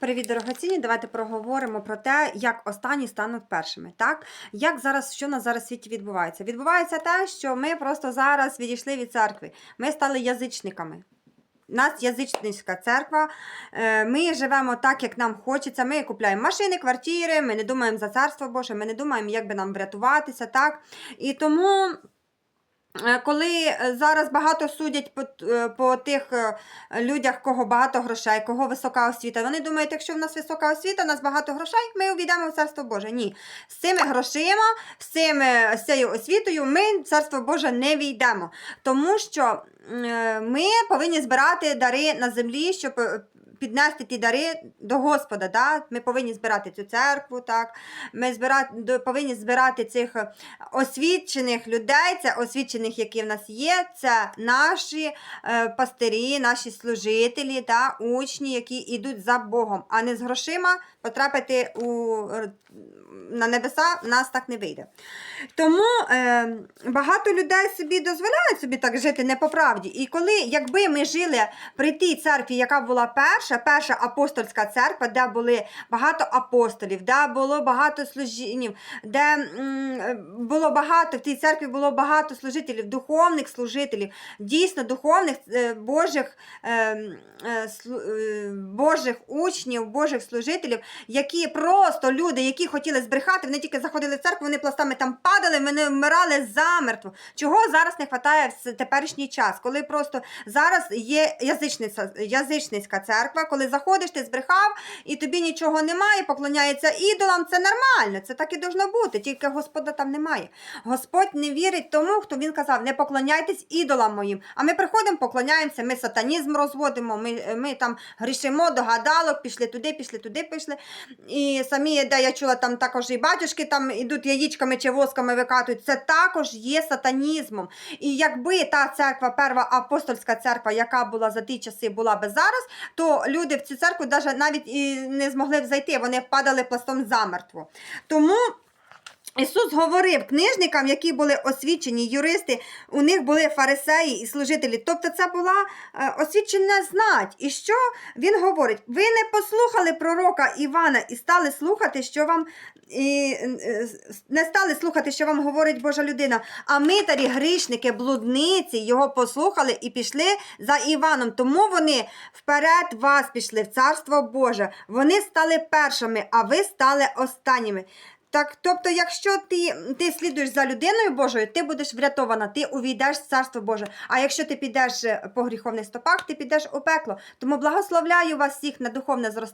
Привіт, дорогоцінні! Давайте проговоримо про те, як останні стануть першими. Так, як зараз, що на зараз світі відбувається? Відбувається те, що ми просто зараз відійшли від церкви. Ми стали язичниками. У нас язичницька церква. Е, Ми живемо так, як нам хочеться. Ми купляємо машини, квартири, ми не думаємо за царство Боже, ми не думаємо, як би нам врятуватися. так. І тому. Е, Коли е, зараз багато судять по, е, по тих людях, кого багато грошей, кого висока освіта, вони думають, якщо в нас висока освіта, у нас багато грошей, ми увійдемо в царство Боже. Ні, з цими грошима, з цими з цією освітою ми в царство Боже не війдемо. Тому що ми повинні збирати дари на землі, щоб піднести ті дари до Господа. Да? Ми повинні збирати цю церкву, так? ми збирати, повинні збирати цих е, освічених людей, це освічених, які в нас є, це наші е, пастирі, наші служителі та учні, які йдуть за Богом, а не з грошима потрапити у, на небеса в нас так не вийде. Тому е, багато людей собі дозволяють собі так жити не по правді. І коли, якби ми жили при тій церкві, яка була перша, перша апостольська церква, де були багато апостолів, де було багато служінів, де було багато, в тій церкві було багато служителів, духовних служителів, дійсно духовних е, Божих, е, е, Божих учнів, Божих служителів, які просто люди, які хотіли збрехати, вони тільки заходили в церкву, вони пластами там падали, вони вмирали замертво. Чого зараз не вистачає в теперішній час, коли просто зараз є язичниця, язичницька церква, коли заходиш, ти збрехав, і тобі нічого немає, поклоняється ідолам, це нормально, це так і должно бути, тільки Господа там немає. Господь не вірить тому, хто він казав, не поклоняйтесь ідолам моїм. А ми приходимо, поклоняємося, ми сатанізм розводимо, ми, ми там грішимо до гадалок, пішли туди, пішли туди, пішли. І самі, де я чула, там також і батюшки там ідуть яєчками чи восками викатують. Це також є сатанізмом. І якби та церква, перша апостольська церква, яка була за ті часи, була би зараз, то люди в цю церкву даже навіть і не змогли б зайти, вони падали пластом замертво. Тому. Ісус говорив книжникам, які були освічені юристи, у них були фарисеї і служителі. Тобто це була е, освічена знать. І що він говорить? Ви не послухали пророка Івана і стали слухати, що вам і, е, не стали слухати, що вам говорить Божа людина. А митарі, грішники, блудниці його послухали і пішли за Іваном. Тому вони вперед вас пішли в царство Боже. Вони стали першими, а ви стали останніми. Так, тобто, якщо ти, ти слідуєш за людиною Божою, ти будеш врятована, ти увійдеш в царство Боже. А якщо ти підеш е, по гріховних стопах, ти підеш у пекло. Тому благословляю вас всіх на духовне зростання.